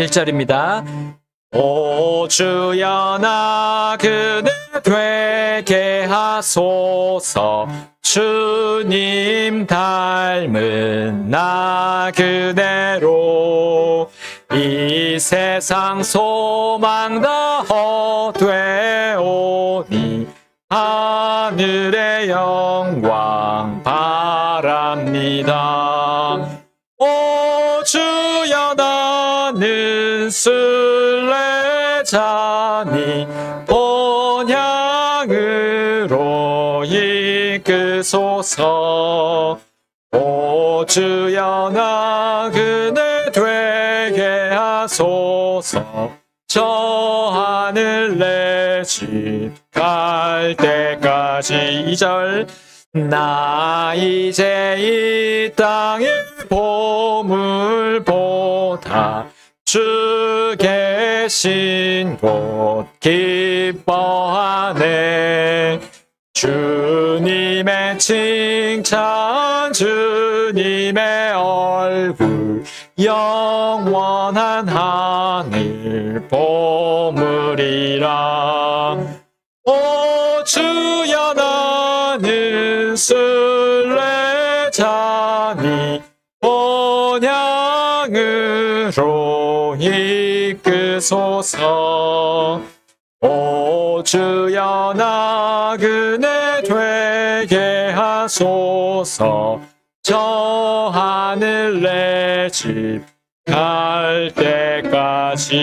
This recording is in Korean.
1절입니다. 오 주여 나 그대 되게 하소서 주님 닮은 나 그대로 이 세상 소망 다 헛되오니 하늘의 영광 바랍니다. 오 주여 나는 순례자니 본향으로 이끄소서. 오 주여 나 그대 되게 하소서. 저 하늘 내집 갈 때까지 이절 나 이제 이 땅의 보물보다 주 계신 곳 기뻐하네. 주님의 칭찬 주님의 얼굴 영원한 하늘 보물이라. 오 주여 순례자니 본향으로 이끄소서. 오 주여 나 그네 되게 하소서. 저 하늘 내 집 갈 때까지